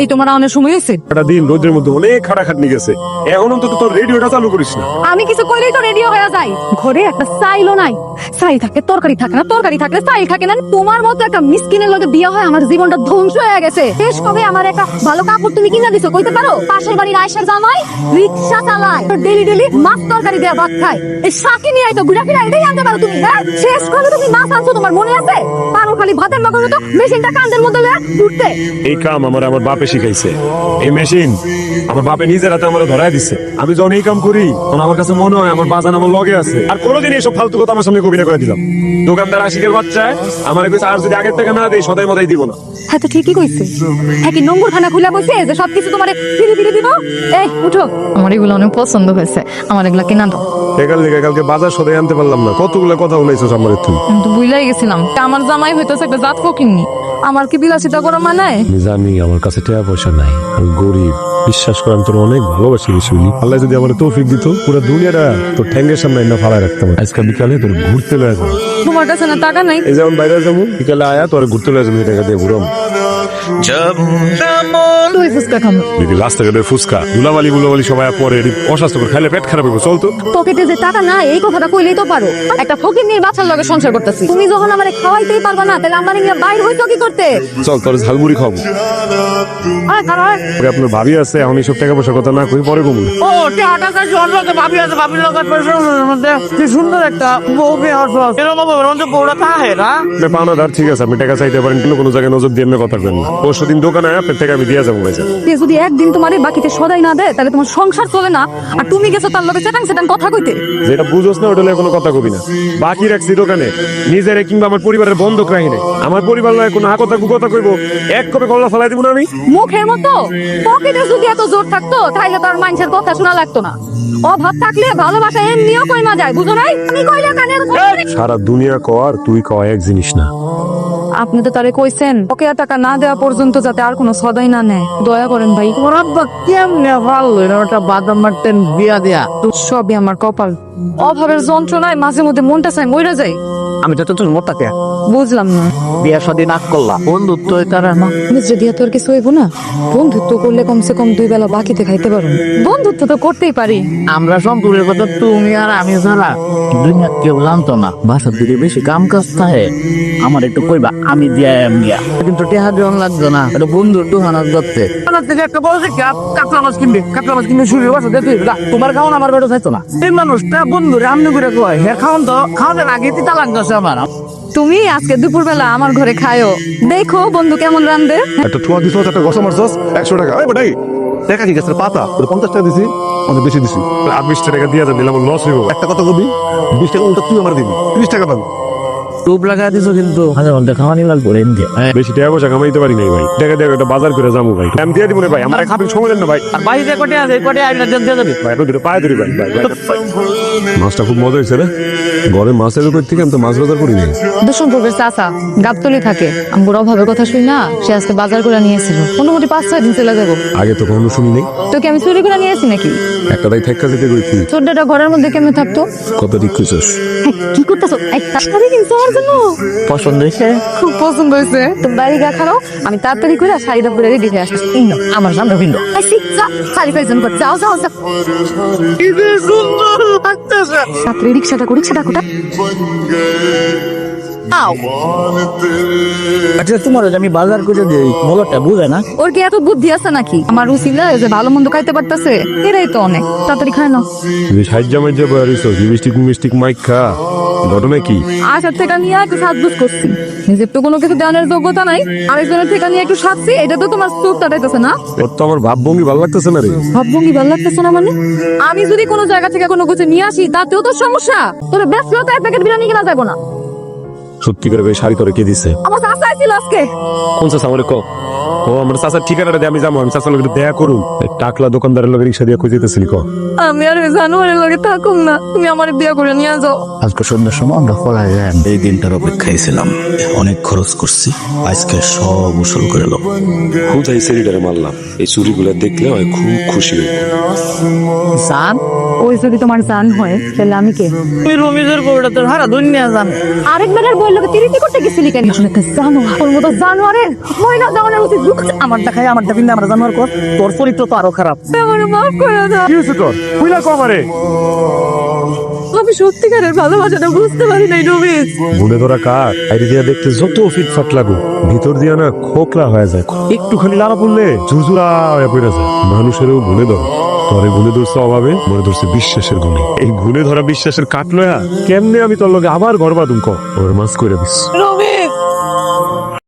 এই তোমার অনেক সময় হয়েছে? একটা দিন রোদের মধ্যে অনেক খাটাখাটনি গেছে। এখন অন্তত তোর রেডিওটা চালু করিস না। আমি কিছু কইলেই তো রেডিও হয়ে যাই ঘরে একটা সাইলও নাই। সাইল থাকে তরকারি থাকে না তরকারি থাকলে সাইল থাকে না। তোমার মতো একটা মিসকিনের লগে বিয়ে হয় আমার জীবনটা ধ্বংস হয়ে গেছে। শেষ কবে আমার একটা ভালো কাপড় তুমি কিনা দিছো কইতে পারো? পাশের বাড়ির আয়সার জামাই রিক্সা চালায় তো ডেলি ডেলি মাছ তরকারি দেয়া ভাত খায়। এই শাকি নিয়ে আইতো ঘুরা ফিরা এটাই আনতে পারো তুমি হ্যাঁ? শেষ কবে তুমি মাছ আনছো তোমার মনে আছে? পারো খালি ভাতের মগর মতো মেশিনটা কান্দের মধ্যে লয়ে ঘুরতে। এই কাম আমার আমার বাপে শিখাইছে। এই মেশিন আমার বাপে নিজের হাতে আমার ধরাই দিছে। আমি যখন এই কাম করি তখন আমার কাছে মনে হয় আমার বাজান আমার লগে আছে। আর কোনোদিন এইসব ফালতু কথা আমার সামনে কবিতা করে দিলাম। দোকানদার আশিকের বাচ্চায় আমার কইছে আর যদি আগের থেকে না দেই সদাই মদাই দিব না। হ্যাঁ তো ঠিকই কইছে। হ্যাঁ কি নোংর খানা খুলে বসে যে সবকিছু তোমারে ফিরে ফিরে দিব? এই উঠো। আমার এগুলো অনেক পছন্দ হয়েছে। আমার এগুলো কিনা দাও। একাল কালকে বাজার সদাই আনতে পারলাম না। কতগুলো কথা বলেছ আমার তুমি? আমি তো বুঝলাই গেছিলাম। আমার জামাই হইতেছে একটা জাত ফকিন্নি। আমার কি বিলাসিতা করা মানায় আমি জানি আমার কাছে টাকা পয়সা নাই। আমি গরিব। বিশ্বাস করে আমি তোর অনেক ভালোবাসি শুনি আল্লাহ যদি আমার তৌফিক দিত পুরো দুনিয়াটা তোর ঠ্যাঙ্গের সামনে না ফালায় রাখতাম। আজকে বিকালে তোর ঘুরতে লয়ে যাব। তোমার কাছে না টাকা নাই? এই যেমন বাইরে যাব বিকালে আয়া তোর ঘুরতে লয়ে যাব টাকা দিয়ে ঘুরম তুই ফুচকা খামো। দিদি রাস্তাঘাটের ফুচকা। ধুলাবালি বুলাবালি সবাই পরে অস্বাস্থ্যকর খাইলে পেট খারাপ হবে চল পকেটে যে টাকা নাই এই কথাটা কইলেই তো পারো। একটা ফকির নিয়ে বাচ্চার লগে সংসার করতেছি। তুমি যখন আমারে খাওয়াইতেই পারবা না তাহলে আমার নিয়ে বাইর হইতো কি করতে? চল তোর ঝালমুড়ি খাব। আরে খারাপ আপনার ভাবি আছে এখন এইসব টাকা পয়সার কথা না কই পরে কমু ও টাকা কাছে অন্যকে ভাবি আছে মধ্যে। কি সুন্দর একটা বউ বিয়ে হচ্ছে এরকম বউ রঞ্জ বউটা থাকে না। পাওনাদার ঠিক আছে আপনি টাকা চাইতে পারেন কিন্তু কোনো জায়গায় নজর দিয়ে কথা কেন পরশু দিন দোকানে আপনার টাকা আমি দিয়ে যাব ভাইজান। সে যদি একদিন তোমারে বাকিতে সদাই না দেয় তাহলে তোমার সংসার চলে না। আর তুমি গেছো তার লগে চেটাং চেটাং কথা কইতে। যেটা বুঝোস না ওটা লইয়া কোনো কথা কবি না। বাকি রাখছি দোকানে নিজেরে কিংবা আমার পরিবারের বন্ধক রাখি নাই। আমার পরিবার লয় কোনো হাকতা কুকতা কইবো এক কপে গলা ফেলাই দিব না আমি? মুখের মতো। পকেটে যদি এত জোর থাকতো তাহলে তো আর মানুষের কথা শোনা লাগতো না। অভাব থাকলে ভালোবাসা এমনিও কইমা যায় বুঝো নাই? আমি কইলে কানের সারা দুনিয়া কর তুই কয় এক জিনিস না। আপনি তো তারে কইছেন ওকে আর টাকা না দেওয়া পর্যন্ত যাতে আর কোনো সদাই না নেয়। দয়া করেন ভাই। তোমার আব্বা কেমনে পারল ওটা বাদাম মারতেন বিয়া দেয়া। সবই আমার কপাল। অভাবের যন্ত্রণায় মাঝে মধ্যে মনটা চাই মইরা যায় আমি তো তোর মোটাকে বুঝলাম না। বিয়া শাদী না করলা। বন্ধুত্ব তারা না। দিয়া তোর কিছু হইব না বন্ধুত্ব করলে কমসে কম দুই বেলা বাকিতে খাইতে পারুন বন্ধুত্ব তো করতেই পারি। আমরা সম্পর্কের কথা তুমি আর আমি ছাড়া। দুনিয়া কেউ জানতো না। বাসার দিকে বেশি কাম কাজ থাকে। আমার একটু কইবা আমি দিয়া গিয়া। কিন্তু টেহা দেওয়ান লাগবে না। এটা বন্ধুর দোকানত করতে থেকে একটা বড় থেকে কাঁচা মাছ কিনবে। কাঁচা মাছ কিনবে শুরু বাসা। না, তোমার খাওয়ান আমার বেটা চাইতো না। এই মানুষটা বন্ধু রামনি করে কয় হ্যাঁ খাওয়ান তো খাওয়ানোর আগে তিতা লাগতেছে আমার তুমি আজকে দুপুরবেলা আমার ঘরে খায়ো। দেখো বন্ধু কেমন রান্ধে একটা ঠোয়া দিছো একটা গসা মারছস একশো টাকা। এই বেটাই দেখা কি গেছে? পাতা তোর পঞ্চাশ টাকা দিছি অনেক বেশি দিছি। আর বিশ টাকা দিয়ে দিলাম লস হইব। একটা কথা কবি বিশ টাকা উল্টা তুই আমার দিবি ত্রিশ টাকা পাবি। টুপ লাগাই দিছো কিন্তু। মাঝে মধ্যে খাওয়ানি লাগবে রেন দিয়ে বেশি টাকা পয়সা কামাইতে পারি নাই ভাই। একটা বাজার করে যাব ভাই। আমি দিয়ে দিব না ভাই। আমার খাবি সময় দেন না ভাই। আর বাইরে কটে আছে? কটে আইনা দিয়ে যাবে। ভাই একটু দুটো পায়ে ধরি ভাই। মাছটা খুব মজা হয়েছে রে। ঘরে মাছ এলো কই থেকে আমি তো মাছ বাজার করি নাই। চাচা। গাবতলি থাকে। অভাবের কথা শুই না? সে আজকে বাজার করে নিয়েছিল মোটামুটি পাঁচ ছয় দিন চলে যাব। আগে তো কখনো শুনি নাই? তোকে আমি চুরি করে নিয়েছি নাকি? একটা তাই থেক্কা যেতে কইছি। ছোটটা ঘরের মধ্যে কেমন থাকতো? কত ঠিক কইছস? কি করতেছো? শাড়ি কিনছো আমার জন্য পছন্দ হয়েছে? খুব পছন্দ হয়েছে। তো বাড়ি গা খাও আমি তাড়াতাড়ি করে শাড়িটা পরে রেডি হয়ে আসছি। এই আমার সামনে ভিন্ন আইসি, যা, শাড়ি পাইজন কর যাও যাও যাও। সুন্দর লাগতেছে। তাড়াতাড়ি রিক্সাটা কো রিক্সাটা কোটা। আচ্ছা তোমার আমি বাজার করে দিই বলটা বুঝে না? ওর কি এত বুদ্ধি আছে নাকি? আমার উচিলা যে ভালো মন্দ খাইতে পারতাছে এরাই তো অনেক। তাড়াতাড়ি খায় না তুই সাহায্য মাইজা বয়া রইছস লিপস্টিক মিস্টিক মাইক খা ঘটনা কি? আসার থেকে নিয়ে একটু সাজগুজ করছি। নিজের তো কোনো কিছু যোগ্যতা নাই আরেকজনের থেকে নিয়ে একটু সাজছি এটা তো তোমার চোখ তাটাইতেছে না। তোর তো আমার ভাবভঙ্গি ভালো লাগতেছে না রে। ভাবভঙ্গি ভালো লাগতেছে না মানে? আমি যদি কোনো জায়গা থেকে কোনো কিছু নিয়ে আসি তাতেও তো সমস্যা। তোর ব্যস্ততা এক প্যাকেট বিরিয়ানি কিনা যাব না। সত্যি করে বেশ শাড়ি করে কে দিছে? আমার চাষা আজকে? কোন চাষা আমার ক? ও আমার চাষার ঠিকানাটা দিয়ে আমি যাব আমি চাষার লোকের দেয়া করুন টাকলা দোকানদারের লোকের রিক্সা দিয়ে খুঁজেতেছিলি ক? আমি আর জানুয়ারির লগে থাকুম না তুমি আমার বিয়ে করে নিয়ে যাও। আজকে সন্ধ্যার সময় আমরা পড়ায় যাই। এই দিনটার অপেক্ষায় ছিলাম অনেক খরচ করছি আজকে সব উসল করে লো খুব সেরিটারে মারলাম এই চুরিগুলো দেখলে হয় খুব খুশি জান ওই যদি তোমার জান হয় তাহলে আমি কে? তুমি রমিজের বউটা তোর হারা দুনিয়া জানে। আরেক বেটার লোকে তিরিতি করতে গেছিলি কেন? একটা জান জানোয়ার ওর মতো জানোয়ারের মহিলা জানোয়ারের উচিত আমার দেখায় আমার দেখিন আমার জানোয়ার কর। তোর চরিত্র তো আরও খারাপ। আমার মাফ করে দাও কি হয়েছে তোর? কইলা কমারে আমি সত্যিকারের ভালোবাসাটা বুঝতে পারি নাই ধরা কার? দিয়া দেখতে যত ফিটফাট লাগু ভিতর দিয়া না খোকলা হয়ে যায়। একটুখানি লাড়া পড়লে ঝুরঝুরা হয়ে পড়ে যায়। মানুষেরও গুনে ধর। তরে গুনে ধরছে অভাবে মনে ধরছে বিশ্বাসের গুণে। এই গুনে ধরা বিশ্বাসের কাটলয়া কেমনে আমি তোর লগে আবার ঘর বাদুম ক ওর মাছ করে দিস। রমেশ